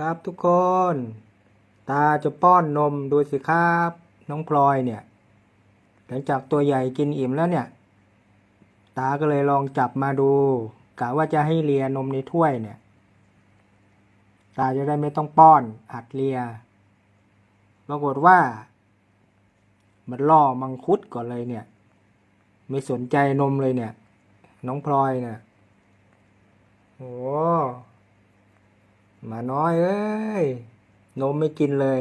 ครับทุกคน ตาจะป้อนนมดูสิครับ น้องพลอยเนี่ย หลังจากตัวใหญ่กินอิ่มแล้วเนี่ย ตาก็เลยลองจับมาดูกะว่าจะให้เลียนมในถ้วยเนี่ย ตาจะได้ไม่ต้องป้อนหัดเลียปรากฏว่า มันล่อมังคุดก่อนเลยเนี่ย ไม่สนใจนมเลยเนี่ย น้องพลอยเนี่ยโอ้ มาน้อยเอ้ยนมไม่กินเลย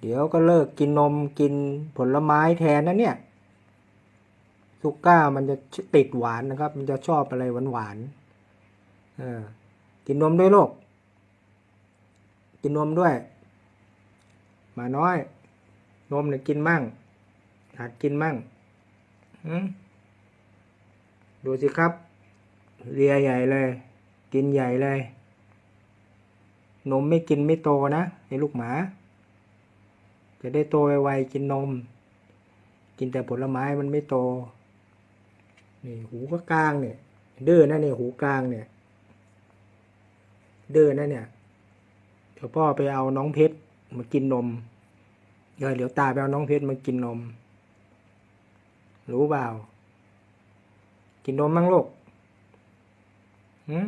เดี๋ยวก็เลิกกินนมกินผลไม้แทนนะเนี่ยซุก้ามันจะติดหวานนะครับ มันจะชอบอะไรหวานหวานกินนมด้วยลูกกินนมด้วยหมาน้อย นมเนี่ยกินมั่งหัดกินมั่งดูสิครับเลียใหญ่เลย กินใหญ่เลย นมไม่กินไม่โตนะไอ้ลูกหมา จะได้โตไวๆกินนม กินแต่ผลไม้มันไม่โต นี่หูก็กลางเนี่ยเด้อนะเนี่ยหูกลางเนี่ย เด้อนะเนี่ยเดี๋ยวพ่อไปเอาน้องเพชรมากินนมเดี๋ยวเดี๋ยวตาไปเอาน้องเพชรมากินนม รู้เปล่า กินนมมั้งลูกหืม